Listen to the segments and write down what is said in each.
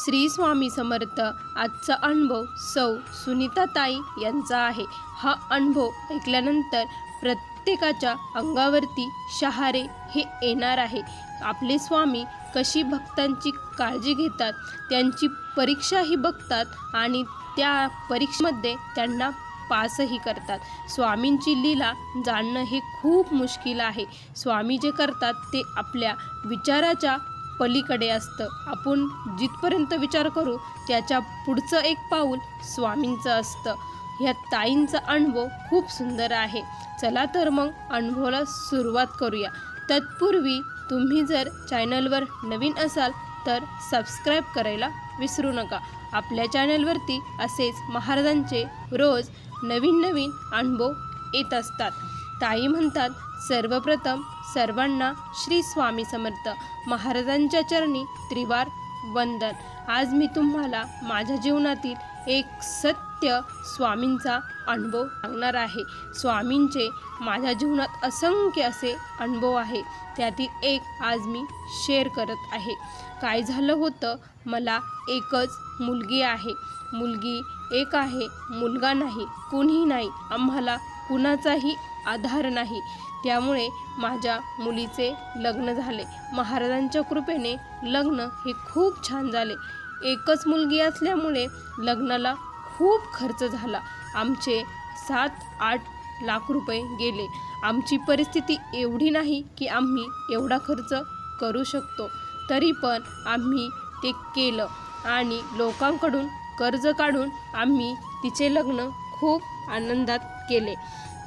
श्री स्वामी समर्थ. आजचा अनुभव सौ सुनीताताई यांचा आहे. हा अनुभव ऐकल्यानंतर प्रत्येकाच्या अंगावरती शहारे हे येणार आहे. आपले स्वामी कशी भक्तांची काळजी घेतात त्यांची परीक्षाही बघतात आणि त्या परीक्षेमध्ये त्यांना पासही करतात. स्वामींची लीला जाणणं हे खूप मुश्किल आहे. स्वामी जे करतात ते आपल्या विचाराच्या पलीकडे असतं. आपण जिथपर्यंत विचार करू त्याच्या पुढचं एक पाऊल स्वामींचं असतं. ह्या ताईंचा अनुभव खूप सुंदर आहे. चला तर मग अनुभवाला सुरुवात करूया. तत्पूर्वी तुम्ही जर चॅनलवर नवीन असाल तर सबस्क्राईब करायला विसरू नका. आपल्या चॅनलवरती असेच महाराजांचे रोज नवीन नवीन अनुभव येत असतात. ताई म्हणतात सर्वप्रथम सर्वांना श्री स्वामी समर्थ महाराजांच्या चरणी त्रिवार वंदन. आज मी तुम्हाला माझ्या जीवनातील एक सत्य स्वामींचा अनुभव सांगणार आहे. स्वामींचे माझ्या जीवनात असंख्य असे अनुभव आहे. त्यातील एक आज मी शेअर करत आहे. काय झालं होतं? मला एकच मुलगी आहे. मुलगी एक आहे मुलगा नाही कुणीही नाही. आम्हाला कुणाचाही आधार नाही. त्यामुळे माझ्या मुलीचे लग्न झाले. महाराजांच्या कृपेने लग्न हे खूप छान झाले. एकच मुलगी असल्यामुळे लग्नाला खूप खर्च झाला. आमचे सात आठ लाख रुपये गेले. आमची परिस्थिती एवढी नाही की आम्ही एवढा खर्च करू शकतो. तरी पण आम्ही ते केलं आणि लोकांकडून कर्ज काढून आम्ही तिचे लग्न खूप आनंदात केले.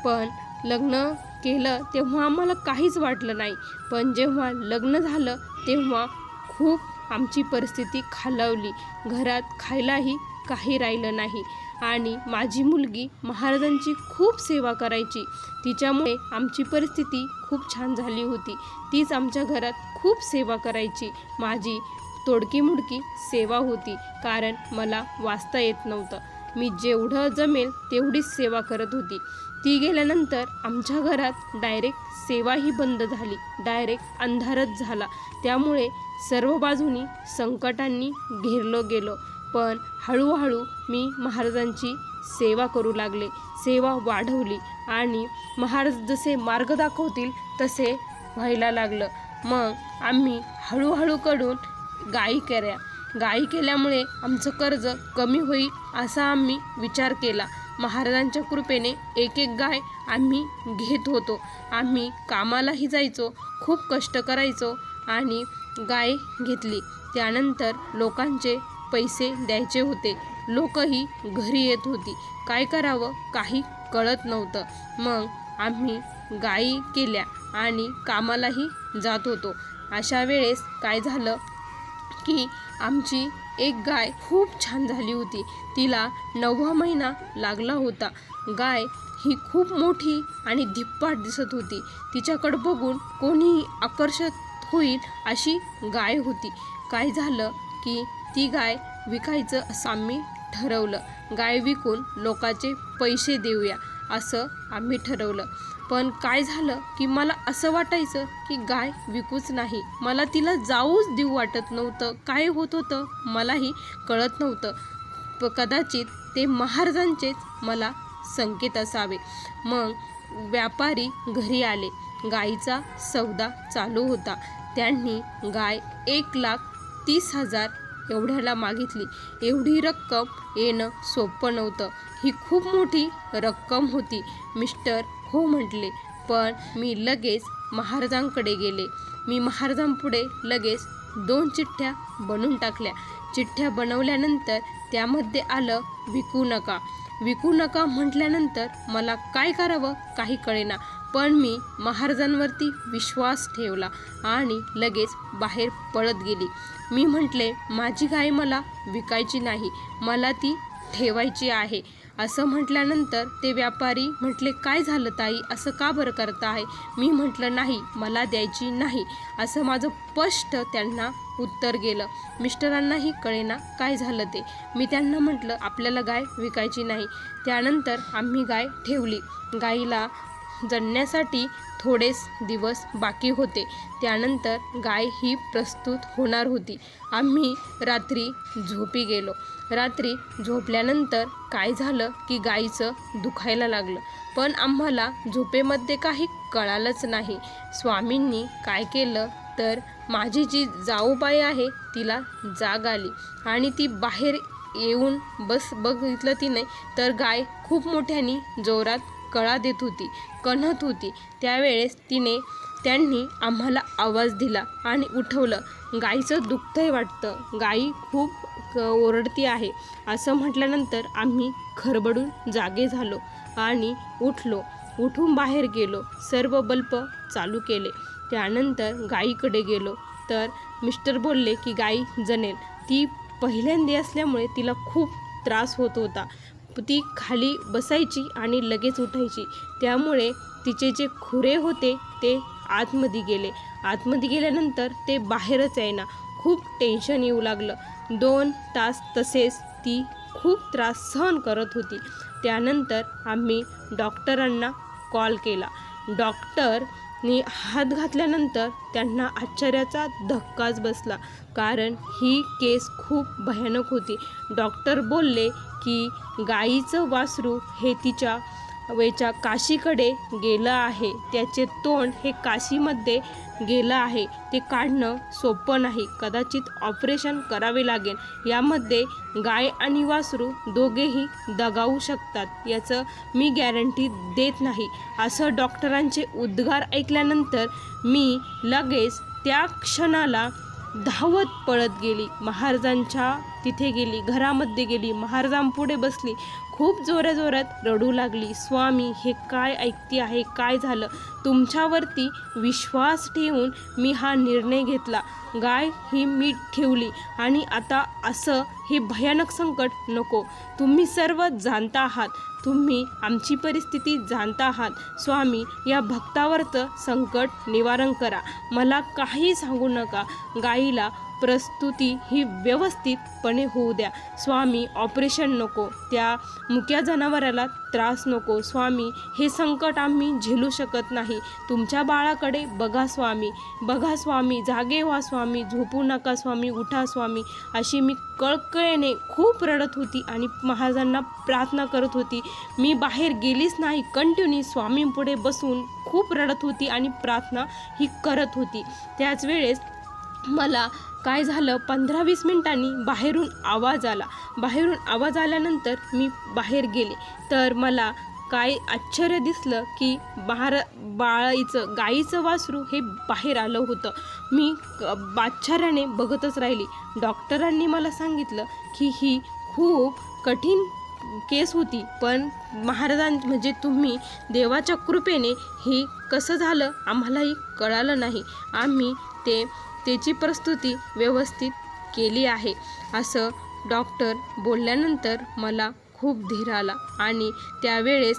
पण लग्न केलं तेव्हा आम्हाला काहीच वाटलं नाही. पण जेव्हा लग्न झालं तेव्हा खूप आमची परिस्थिती खालावली. घरात खायलाही काही राहिलं नाही. आणि माझी मुलगी महाराजांची खूप सेवा करायची. तिच्यामुळे आमची परिस्थिती खूप छान झाली होती. तीच आमच्या घरात खूप सेवा करायची. माझी तोडकी मुडकी सेवा होती. कारण मला वाचता येत नव्हतं. मी जेवढं जमेल तेवढीच सेवा करत होती. ती गेल्यानंतर आमच्या घरात डायरेक्ट सेवाही बंद झाली. डायरेक्ट अंधारच झाला. त्यामुळे सर्व बाजूनी संकटांनी घेरलो गेलो. पण हळूहळू मी महाराजांची सेवा करू लागले. सेवा वाढवली आणि महाराज जसे मार्ग दाखवतील तसे व्हायला लागलं. मग आम्ही हळूहळू कडून गायी केल्या गायी केल्यामुळे आमचं कर्ज कमी होईल असा आम्ही विचार केला. महाराजांच्या कृपेने एक एक गाय आम्ही घेत होतो. आम्ही कामालाही जायचो खूप कष्ट करायचो आणि गाय घेतली. त्यानंतर लोकांचे पैसे द्यायचे होते. लोकही घरी येत होती. काय करावं काही कळत नव्हतं. मग आम्ही गायी केल्या आणि कामालाही जात होतो. अशा वेळेस काय झालं? की आमची एक गाय खूप छान झाली होती. तिला नववा महिना लागला होता. गाय ही खूप मोठी आणि धिप्पाट दिसत होती. तिच्याकडं बघून कोणीही आकर्षित होईल अशी गाय होती. काय झालं की ती गाय विकायचं असं आम्ही ठरवलं. गाय विकून लोकाचे पैसे देऊया असं आम्ही ठरवलं. पण काय झालं की मला असं वाटायचं की गाय विकूच नाही. मला तिला जाऊच देऊ वाटत नव्हतं. काय होत होतं मलाही कळत नव्हतं. प कदाचित ते महाराजांचेच मला संकेत असावे. मग व्यापारी घरी आले. गायीचा सौदा चालू होता. त्यांनी गाय एक लाख तीस हजार एवढ्याला मागितली. एवढी रक्कम येणं सोपं नव्हतं. ही खूप मोठी रक्कम होती मिस्टर. हो म्हटले. पण मी लगेच महाराजांकडे गेले. मी महाराजांपुढे लगेच दोन चिठ्ठ्या बनवून टाकल्या. चिठ्ठ्या बनवल्यानंतर त्यामध्ये आलं विकू नका. विकू नका म्हटल्यानंतर मला काय करावं काही कळेना. पण मी महाराजांवरती विश्वास ठेवला आणि लगेच बाहेर पळत गेली. मी म्हटले माझी गाय मला विकायची नाही मला ती ठेवायची आहे. असं म्हटल्यानंतर ते व्यापारी म्हटले काय झालं ताई? असं का बरं करता आहे? मी म्हटलं नाही मला द्यायची नाही. असं माझं स्पष्ट त्यांना उत्तर गेलं. मिस्टरांनाही कळेना काय झालं ते. मी त्यांना म्हटलं आपल्याला गाय विकायची नाही. त्यानंतर आम्ही गाय ठेवली. गाईला जडण्यासाठी थोडेच दिवस बाकी होते. त्यानंतर गाय ही प्रस्तुत होणार होती. आम्ही रात्री झोपी गेलो. रात्री झोपल्यानंतर काय झालं की गायीचं दुखायला लागलं. पण आम्हाला झोपेमध्ये काही कळालंच नाही. स्वामींनी काय केलं? तर माझी जी जाऊबाई आहे तिला जाग आली आणि ती बाहेर येऊन बस बघितलं तिने. तर गाय खूप मोठ्याने जोरात कळा देत होती कणत होती. त्यावेळेस तिने त्यांनी आम्हाला आवाज दिला आणि उठवलं. गाईचं दुखतंही वाटतं. गाई खूप क ओरडती आहे. असं म्हटल्यानंतर आम्ही खरबडून जागे झालो आणि उठलो. उठून बाहेर गेलो. सर्व बल्ब चालू केले. त्यानंतर गाईकडे गेलो. तर मिस्टर बोलले की गाई जनेल. ती पहिल्यांदी असल्यामुळे तिला खूप त्रास होत होता. ती खाली बसायची आणि लगेच उठायची. त्यामुळे तिचे जे खुरे होते ते आतमध्ये गेले. आतमध्ये गेल्यानंतर ते बाहेरच येईना खूप टेन्शन येऊ लागलं. दोन तास तसेच ती खूप त्रास सहन करत होती. त्यानंतर आम्ही डॉक्टरांना कॉल केला. डॉक्टरनी हात घातल्यानंतर त्यांना आश्चर्याचा धक्काच बसला. कारण ही केस खूप भयानक होती. डॉक्टर बोलले की गाईचं वासरू हे तिच्या वेच्या काशीकडे गेलं आहे. त्याचे तोंड हे काशीमध्ये गेलं आहे. ते काढणं सोपं नाही. कदाचित ऑपरेशन करावे लागेल. यामध्ये गाय आणि वासरू दोघेही दगावू शकतात. याचं मी गॅरंटी देत नाही. असं डॉक्टरांचे उद्गार ऐकल्यानंतर मी लगेच त्या क्षणाला धावत पळत गेली. महाराजांच्या तिथे गेली. घरामध्ये गेली. महाराजांपुढे बसली. खूप जोराजोरात रडू लागली. स्वामी हे काय ऐकते आहे? काय झालं? तुमच्यावरती विश्वास ठेवून मी हा निर्णय घेतला. गाय ही मीठ ठेवली आणि आता असं हे भयानक संकट नको. तुम्ही सर्व जाणता आहात. तुम्ही आमची परिस्थिती जाणता आहात. स्वामी या भक्तावरचं संकट निवारण करा. मला काही सांगू नका. गाईला प्रस्तुती ही व्यवस्थितपणे होऊ द्या. स्वामी ऑपरेशन नको. त्या मुक्या जनावराला त्रास नको स्वामी. हे संकट आम्ही झेलू शकत नाही. तुमच्या बाळाकडे बघा स्वामी. बघा स्वामी. जागे व्हा स्वामी. झोपू नका स्वामी. उठा स्वामी. अशी मी कळकळेने खूप रडत होती आणि महाराजांना प्रार्थना करत होती. मी बाहेर गेलीच नाही. कंटिन्यू स्वामींपुढे बसून खूप रडत होती आणि प्रार्थना ही करत होती. त्याच वेळेस मला काय झालं? पंधरा वीस मिनिटांनी बाहेरून आवाज आला. बाहेरून आवाज आल्यानंतर मी बाहेर गेले. तर मला काय आश्चर्य दिसलं की बाहेर बाळाईचं गाईचं वासरू हे बाहेर आलं होतं. मी क- बाच्छाऱ्याने बघतच राहिली. डॉक्टरांनी मला सांगितलं की ही खूप कठीण केस होती पण महाराजां म्हणजे तुम्ही देवाच्या कृपेने हे कसं झालं आम्हालाही कळालं नाही. आम्ही ते त्याची प्रस्तुती व्यवस्थित केली आहे. असं डॉक्टर बोलल्यानंतर मला खूप धीर आला आणि त्यावेळेस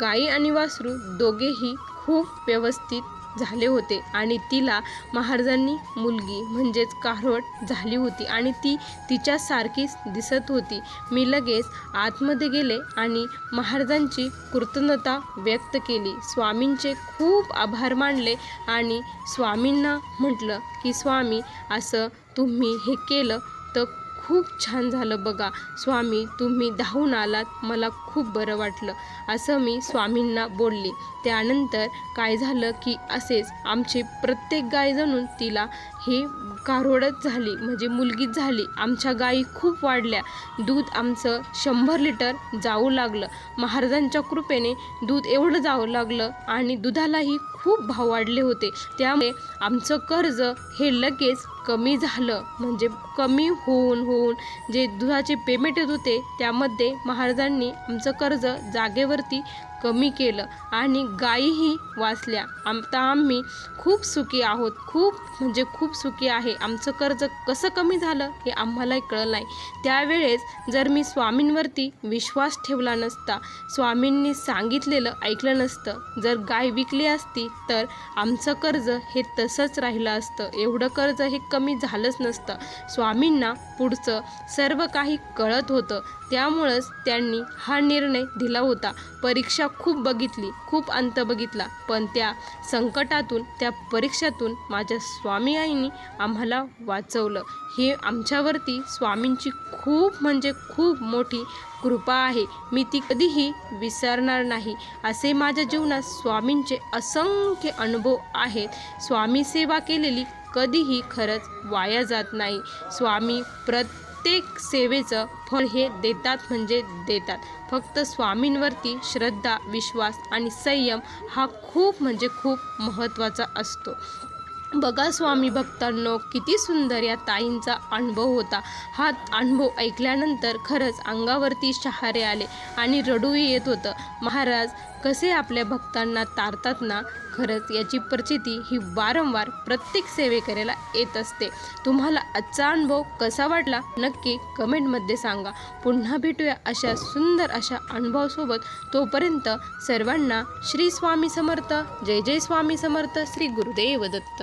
गाई आणि वासरू दोघेही खूप व्यवस्थित झाले होते. आणि तिला महाराजांनी मुलगी म्हणजेच कारवट झाली होती. आणि ती तिच्यासारखीच दिसत होती. मी लगेच आतमध्ये गेले आणि महाराजांची कृतज्ञता व्यक्त केली. स्वामींचे खूप आभार मानले आणि स्वामींना म्हटलं की स्वामी असं तुम्ही हे केलं तर खूप छान झालं बघा. स्वामी तुम्ही धावून आलात. मला खूप बरं वाटलं. असं मी स्वामींना बोलले. त्यानंतर काय झालं की असेच आमचे प्रत्येक गाय जणून तिला हे कारोडच झाली. म्हणजे मुलगीच झाली. आमच्या गायी खूप वाढल्या. दूध आमचं शंभर लिटर जाऊ लागलं. महाराजांच्या कृपेने दूध एवढं जावं लागलं आणि दुधालाही खूप भाव वाढले होते. त्यामुळे आमचं कर्ज हे लगेच कमी झालं. म्हणजे कमी होऊन होऊन जे दुधाचे पेमेंट येत होते त्यामध्ये महाराजांनी आमचं कर्ज जागेवरती कमी केलं आणि गायीही वाचल्या. आता आम्ही खूप सुखी आहोत. खूप म्हणजे खूप सुखी आहे. आमचं कर्ज कसं कमी झालं हे आम्हालाही कळलं नाही. त्यावेळेस जर मी स्वामींवरती विश्वास ठेवला नसता स्वामींनी सांगितलेलं ऐकलं नसतं जर गाय विकली असती तर आमचं कर्ज हे तसंच राहिलं असतं. एवढं कर्ज हे कमी झालंच नसतं. स्वामींना पुढचं सर्व काही कळत होतं. त्यामुळंच त्यांनी हा निर्णय दिला होता. परीक्षा खूप बघितली खूप अंत बघितला. पण त्या संकटातून त्या परीक्षातून माझ्या स्वामी आईनी आम्हाला वाचवलं. हे आमच्यावरती स्वामींची खूप म्हणजे खूप मोठी कृपा आहे. मी ती कधीही विसरणार नाही. असे माझ्या जीवनात स्वामींचे असंख्य अनुभव आहेत. स्वामी सेवा केलेली कधीही खरंच वाया जात नाही. स्वामी प्रत प्रत्येक सेवेचं फळ हे देतात म्हणजे देतात. फक्त स्वामींवरती श्रद्धा विश्वास आणि संयम हा खूप म्हणजे खूप महत्त्वाचा असतो. बघा स्वामी भक्तांनो किती सुंदर या ताईंचा अनुभव होता. हा अनुभव ऐकल्यानंतर खरंच अंगावरती शहारे आले आणि रडूही येत होतं. महाराज कसे आपल्या भक्तांना तारतात ना? खरंच याची प्रचिती ही वारंवार प्रत्येक सेवेकऱ्याला येत असते. तुम्हाला आजचा अनुभव कसा वाटला? नक्की कमेंटमध्ये सांगा. पुन्हा भेटूया अशा सुंदर अशा अनुभवासोबत. तोपर्यंत सर्वांना श्री स्वामी समर्थ जय जय स्वामी समर्थ श्री गुरुदेव दत्त.